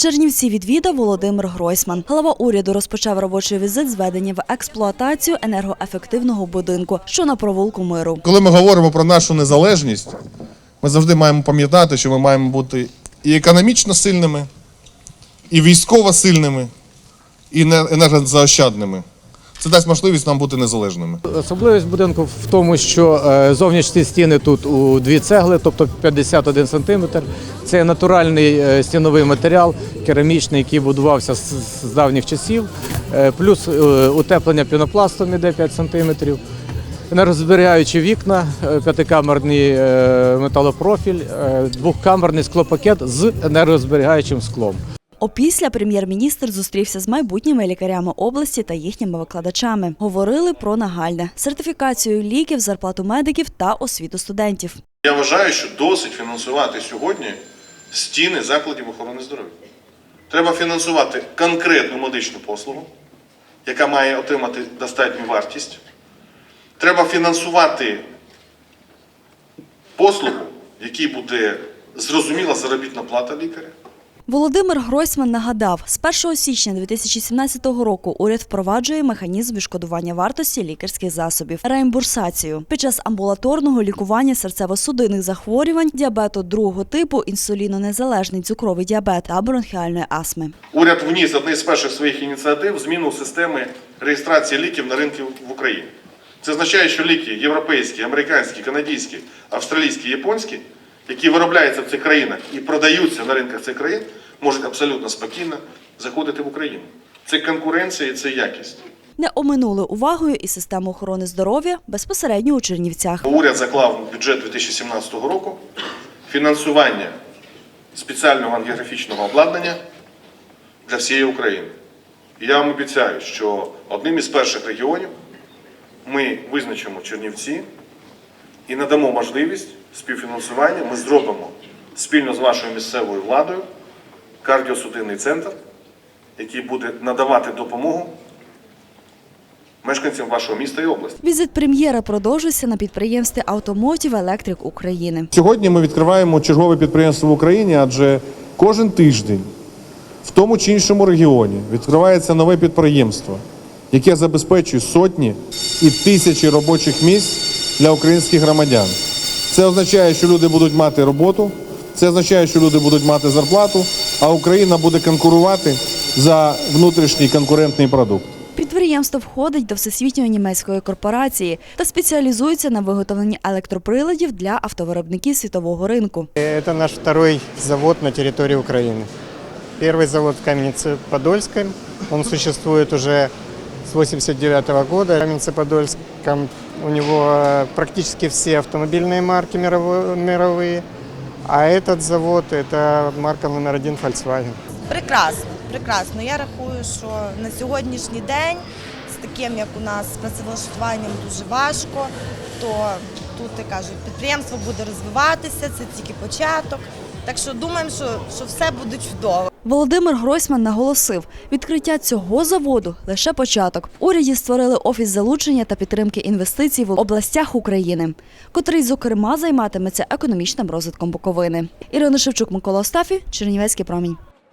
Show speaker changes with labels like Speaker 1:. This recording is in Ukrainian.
Speaker 1: Чернівці відвідав Володимир Гройсман. Голова уряду розпочав робочий візит з введення в експлуатацію енергоефективного будинку, що на провулку миру.
Speaker 2: Коли ми говоримо про нашу незалежність, ми завжди маємо пам'ятати, що ми маємо бути і економічно сильними, і військово сильними, і не- енергозаощадними. Це дасть можливість нам бути незалежними.
Speaker 3: Особливість будинку в тому, що е, зовнішні стіни тут у дві цегли, тобто 51 сантиметр. Це натуральний е, стіновий матеріал, керамічний, який будувався з, давніх часів. Е, Плюс утеплення пінопластом іде 5 сантиметрів. Енергозберігаючі вікна, п'ятикамерний металопрофіль, двохкамерний склопакет з енергозберігаючим склом.
Speaker 1: Опісля прем'єр-міністр зустрівся з майбутніми лікарями області та їхніми викладачами. Говорили про нагальне сертифікацію ліків, зарплату медиків та освіту студентів.
Speaker 2: Я вважаю, що досить фінансувати сьогодні стіни закладів охорони здоров'я. Треба фінансувати конкретну медичну послугу, яка має отримати достатню вартість. Треба фінансувати послугу, якій буде зрозуміла заробітна плата лікаря.
Speaker 1: Володимир Гройсман нагадав, з 1 січня 2017 року уряд впроваджує механізм відшкодування вартості лікарських засобів реімбурсацію під час амбулаторного лікування серцево-судинних захворювань, діабету другого типу, інсулінонезалежний цукровий діабет та бронхіальної астми.
Speaker 2: Уряд вніс одне з перших своїх ініціатив зміну системи реєстрації ліків на ринку в Україні. Це означає, що ліки європейські, американські, канадські, австралійські, японські, які виробляються в цих країнах і продаються на ринках цих країн, можуть абсолютно спокійно заходити в Україну. Це конкуренція і це якість.
Speaker 1: Не оминули увагою і систему охорони здоров'я безпосередньо у Чернівцях.
Speaker 2: Уряд заклав бюджет 2017 року фінансування спеціального ангіографічного обладнання для всієї України. І я вам обіцяю, що одним із перших регіонів ми визначимо Чернівці і надамо можливість співфінансування. Ми зробимо спільно з вашою місцевою владою кардіосудинний центр, який буде надавати допомогу мешканцям вашого міста і області.
Speaker 1: Візит прем'єра продовжується на підприємстві Automotive Electric України.
Speaker 2: Сьогодні ми відкриваємо чергове підприємство в Україні, адже кожен тиждень в тому чи іншому регіоні відкривається нове підприємство, яке забезпечує сотні і тисячі робочих місць для українських громадян. Це означає, що люди будуть мати роботу, це означає, що люди будуть мати зарплату, а Україна буде конкурувати за внутрішній конкурентний продукт.
Speaker 1: Підприємство входить до всесвітньої німецької корпорації та спеціалізується на виготовленні електроприладів для автовиробників світового ринку.
Speaker 4: Это наш второй завод на территории Украины. Первый завод в Каменце-Подольском. Он существует уже с 89 года. В Каменце-Подольском у него э, практически все автомобильные марки мирово- мировые. а этот завод – это марка номер один Volkswagen.
Speaker 5: Прекрасно, прекрасно. Я рахую, що на сьогоднішній день з таким, як у нас з працевлаштуванням дуже важко, то тут я кажу, підприємство буде розвиватися, це тільки початок. Так що думаємо, що, що все буде чудово.
Speaker 1: Володимир Гройсман наголосив, відкриття цього заводу лише початок. Уряді створили офіс залучення та підтримки інвестицій в областях України, котрий, зокрема, займатиметься економічним розвитком Буковини. Ірина Шевчук, Микола Остафі, Чернівецький промінь.